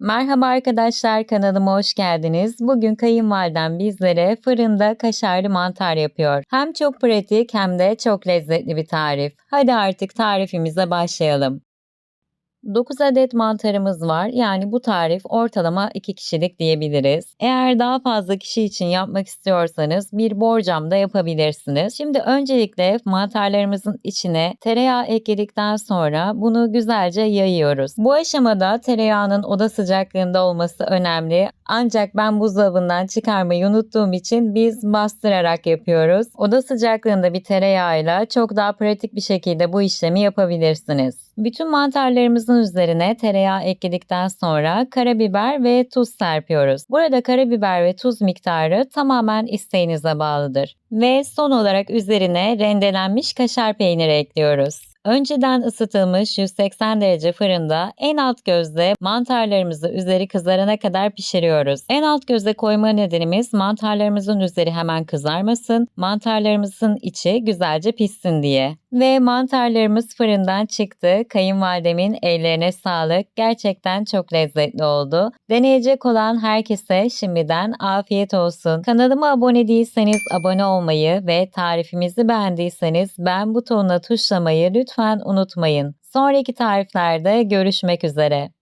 Merhaba arkadaşlar kanalıma hoş geldiniz. Bugün kayınvalidem bizlere fırında kaşarlı mantar yapıyor. Hem çok pratik hem de çok lezzetli bir tarif. Hadi artık tarifimize başlayalım. 9 adet mantarımız var. Yani bu tarif ortalama 2 kişilik diyebiliriz. Eğer daha fazla kişi için yapmak istiyorsanız bir borcam da yapabilirsiniz. Şimdi öncelikle mantarlarımızın içine tereyağı ekledikten sonra bunu güzelce yayıyoruz. Bu aşamada tereyağının oda sıcaklığında olması önemli. Ancak ben buzdolabından çıkarmayı unuttuğum için biz bastırarak yapıyoruz. Oda sıcaklığında bir tereyağıyla çok daha pratik bir şekilde bu işlemi yapabilirsiniz. Bütün mantarlarımızın üzerine tereyağı ekledikten sonra karabiber ve tuz serpiyoruz. Burada karabiber ve tuz miktarı tamamen isteğinize bağlıdır. Ve son olarak üzerine rendelenmiş kaşar peyniri ekliyoruz. Önceden ısıtılmış 180 derece fırında en alt gözde mantarlarımızı üzeri kızarana kadar pişiriyoruz. En alt gözde koyma nedenimiz mantarlarımızın üzeri hemen kızarmasın, mantarlarımızın içi güzelce pişsin diye. Ve mantarlarımız fırından çıktı. Kayınvalidemin ellerine sağlık. Gerçekten çok lezzetli oldu. Deneyecek olan herkese şimdiden afiyet olsun. Kanalıma abone değilseniz abone olmayı ve tarifimizi beğendiyseniz beğen butonuna tuşlamayı lütfen unutmayın. Sonraki tariflerde görüşmek üzere.